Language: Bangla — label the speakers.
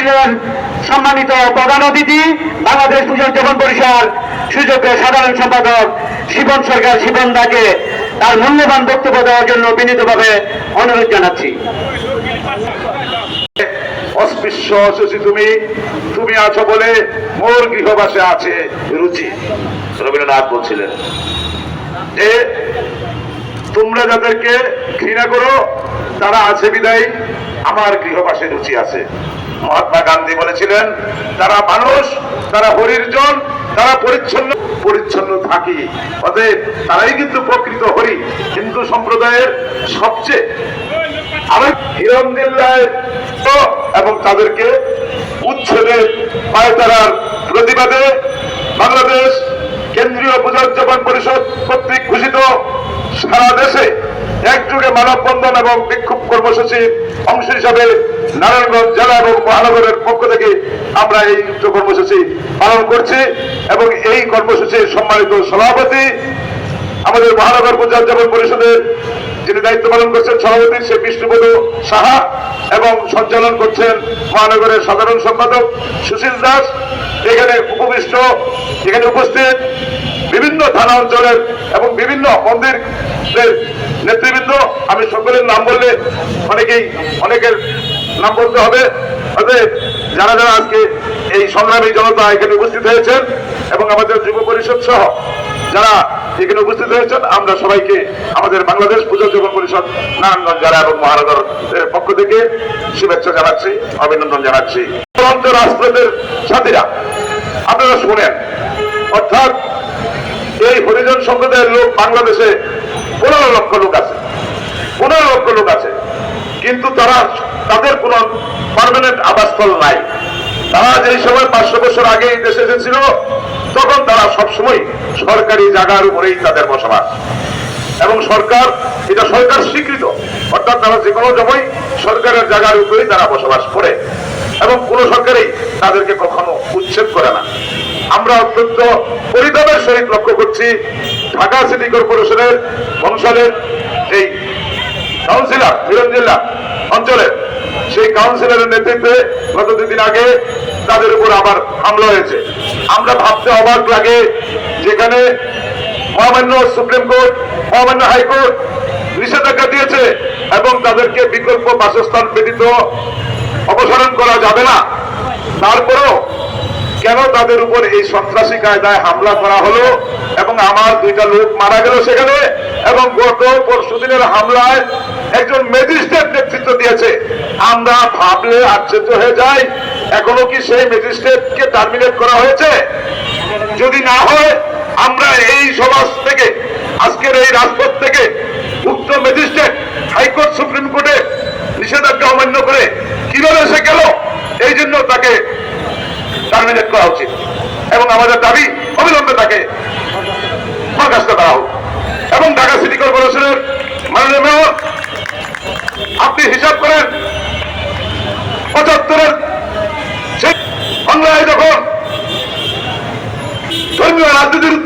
Speaker 1: ছিলেন সম্মানিত প্রধান অতিথি বাংলাদেশ পুনর্জীবন পরিষদ সুযোগ্য সাধারণ সম্পাদক শিবন সরকার শিবন দাকে তার মূল্যবান বক্তব্য দেওয়ার জন্য বিনীতভাবে অনুরোধ জানাচ্ছি।
Speaker 2: অস্পৃশ্য শশী তুমি তুমি আছো বলে মোর গৃহবাসে আছে রুচি। রবীন্দ্রনাথ বলছিলেন যে তোমরা যাদেরকে ঘৃণা করো তারা আছে বিদায়। আমার গৃহবাসে রুচি আছে। মহাত্মা গান্ধী বলেছিলেন তারা মানুষ, তারা হরির জন তারা পরিচ্ছন্ন পরিচ্ছন্ন থাকি। অতএব তারাই কিন্তু প্রকৃত হরি। হিন্দু সম্প্রদায়ের সবচেয়ে আমার হিরণ এবং তাদেরকে উচ্ছেদের পায়তারার প্রতিবাদে বাংলাদেশ কেন্দ্রীয় পুনর্জীবন পরিষদ কর্তৃক ঘোষিত সারা দেশে মানববন্ধন এবং বিক্ষোভ কর্মসূচির অংশ হিসাবে নারায়ণগঞ্জ জেলা এবং মহানগরের পক্ষ থেকে আমরা এই উচ্চ কর্মসূচি পালন করছি এবং এই কর্মসূচির সম্মানিত সভাপতি আমাদের মহানগর পঞ্চায়েত পরিষদের যিনি দায়িত্ব পালন করছেন সভাপতি সে বিষ্ণুপদ সাহা এবং সঞ্চালন করছেন মহানগরের সাধারণ সম্পাদক সুশীল দাস। এখানে উপবিষ্ট, এখানে উপস্থিত বিভিন্ন থানা অঞ্চলের এবং বিভিন্ন মন্দির নেতৃবৃন্দ, আমি সকলের নাম বললে অনেকেই, অনেকের নাম বলতে হবে। যারা যারা আজকে এই সংগ্রামী জনতা এখানে উপস্থিত হয়েছেন এবং আমাদের যুব পরিষদ সহ যারা এখানে উপস্থিত হয়েছেন, আমরা সবাইকে আমাদের বাংলাদেশ পুজো যুব পরিষদ, নারায়ণগঞ্জ জেলা এবং মহানগর পক্ষ থেকে শুভেচ্ছা জানাচ্ছি, অভিনন্দন জানাচ্ছি। রাষ্ট্রদের সাথীরা, আপনারা শুনেন। অর্থাৎ হরিজন সম্প্রদায়ের লোক বাংলাদেশে পনেরো লক্ষ লোক আছে। পনেরো লক্ষ লোক আছে। কিন্তু তারা, তাদের কোন পার্মানেন্ট আবাসস্থল নাই। তারা যেই সময় পাঁচশো বছর আগে এই দেশে এসেছিল, তখন তারা সবসময় সরকারি জায়গার উপরেই তাদের বসবাস। এবং সরকার, এটা সরকার স্বীকৃত। অর্থাৎ তারা যে কোনো সময় সরকারের জায়গার উপরেই তারা বসবাস করে। এবং কোনো সরকারই তাদেরকে কখনো উচ্ছেদ আমরা অত্যন্ত পরিতাপের সহিত লক্ষ্য করছি ঢাকা সিটি কর্পোরেশনের বংশালের এই কাউন্সিলর জেলা অঞ্চলের সেই কাউন্সিলরের নেতৃত্বে গত দুদিন আগে তাদের উপর আবার হামলা হয়েছে। আমরা ভাবতে অবাক লাগে যেখানে মহামান্য সুপ্রিম কোর্ট, মহামান্য হাইকোর্ট নিষেধাজ্ঞা দিয়েছে এবং তাদেরকে বিকল্প বাসস্থান ব্যতীত অপসারণ করা যাবে না। তারপরেও কেন তাদের উপর এই সন্ত্রাসী কায়দায় হামলা করা হলো? এবং আমার দুইটা লোক মারা গেল সেখানে, এবং গত পরশু দিনের হামলায় একজন ম্যাজিস্ট্রেট নেতৃত্ব দিয়েছে। আমরা ভাবলে আশ্চর্য হয়ে যাই, এখনও কি সেই ম্যাজিস্ট্রেটকে টার্মিনেট করা হয়েছে? যদি না হয়, আমরা এই সমাজ থেকে, আজকের এই রাজপথ থেকে উক্ত ম্যাজিস্ট্রেট হাইকোর্ট সুপ্রিম কোর্টে নিষেধাজ্ঞা অমান্য করে কীভাবে সে গেল? এই জন্য তাকে টার্মিনেট করা উচিত। এবং আমাদের দাবি অবিলম্বে তাকে বরখাস্ত করা হোক। এবং ঢাকা সিটি কর্পোরেশনের মাননীয় মেয়র, আপনি হিসাব করেন, পঁচাত্তরের সেই অন্যায় যখন ধর্মীয় রাজনীতির